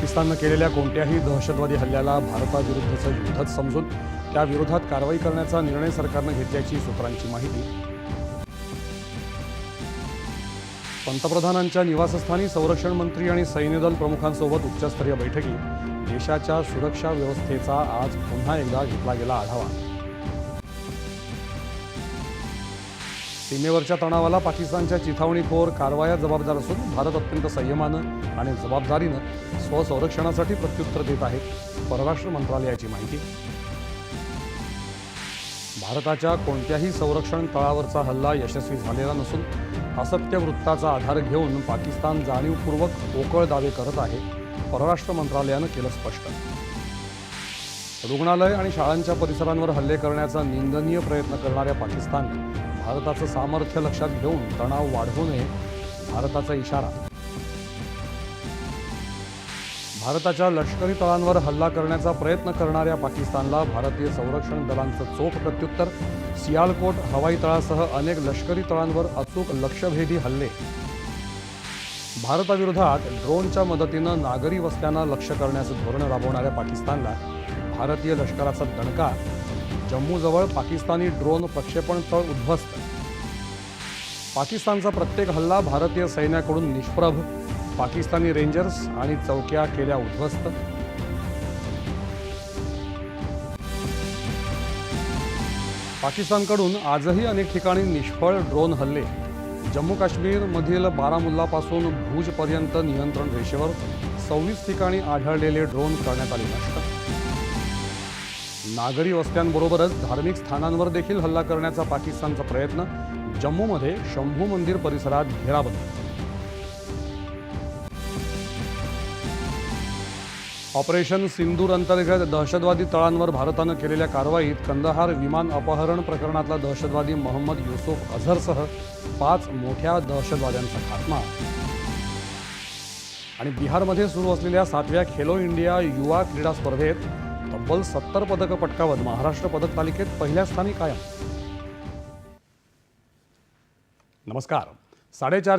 पाकिस्ताननं केलेल्या कोणत्याही दहशतवादी हल्ल्याला भारताविरुद्धचं युद्धच समजून त्याविरोधात कारवाई करण्याचा निर्णय सरकारनं घेतल्याची सूत्रांची माहिती. पंतप्रधानांच्या निवासस्थानी संरक्षण मंत्री आणि सैन्यदल प्रमुखांसोबत उच्चस्तरीय बैठकी. देशाच्या सुरक्षा व्यवस्थेचा आज पुन्हा एकदा घेतला गेला आढावा. सीमेवरच्या तणावाला पाकिस्तानच्या चिथावणीखोर कारवाया जबाबदार असून भारत अत्यंत संयमानं आणि जबाबदारीनं स्वसंरक्षणासाठी प्रत्युत्तर देत आहे परराष्ट्र मंत्रालयाची माहिती. भारताच्या कोणत्याही संरक्षण तळावरचा हल्ला यशस्वी झालेला नसून असत्य वृत्ताचा आधार घेऊन पाकिस्तान जाणीवपूर्वक पोकळ दावे करत आहे परराष्ट्र मंत्रालयानं केलं स्पष्ट. रुग्णालय आणि शाळांच्या परिसरांवर हल्ले करण्याचा निंदनीय प्रयत्न करणाऱ्या पाकिस्तान भारताचं सामर्थ्य लक्षात घेऊन तणाव वाढवू नये भारताचा इशारा. भारताच्या लष्करी तळांवर हल्ला करण्याचा प्रयत्न करणाऱ्या पाकिस्तानला भारतीय संरक्षण दलांचं चोख प्रत्युत्तर. सियालकोट हवाई तळासह अनेक लष्करी तळांवर अचूक लक्षभेदी हल्ले. भारताविरोधात ड्रोनच्या मदतीनं नागरी वस्त्यांना लक्ष करण्याचं धोरण राबवणाऱ्या पाकिस्तानला भारतीय लष्कराचा दणका. जम्मूजवळ पाकिस्तानी ड्रोन प्रक्षेपण तळ उद्ध्वस्त. पाकिस्तानचा प्रत्येक हल्ला भारतीय सैन्याकडून निष्प्रभ पाकिस्तानी रेंजर्स आणि चौक्या केल्या उद्ध्वस्त. पाकिस्तानकडून आजही अनेक ठिकाणी निष्फळ ड्रोन हल्ले. जम्मू काश्मीरमधील बारामुल्लापासून भूजपर्यंत नियंत्रण रेषेवर सव्वीस ठिकाणी आढळलेले ड्रोन करण्यात आले नष्ट. नागरी वस्त्यांबरोबरच धार्मिक स्थानांवर देखील हल्ला करण्याचा पाकिस्तानचा प्रयत्न जम्मूमध्ये शंभू मंदिर परिसरात घेराबंद. ऑपरेशन सिंदूर अंतर्गत दहशतवादी तळांवर भारतानं केलेल्या कारवाईत कंदहार विमान अपहरण प्रकरणातला दहशतवादी मोहम्मद युसुफ अझरसह पाच मोठ्या दहशतवाद्यांचा खात्मा. आणि बिहारमध्ये सुरू असलेल्या सातव्या खेलो इंडिया युवा क्रीडा स्पर्धेत तब्बल सत्तर पदकं पटकावत महाराष्ट्र पदक तालिकेत पहिल्या स्थानी कायम. नमस्कार. साडेचार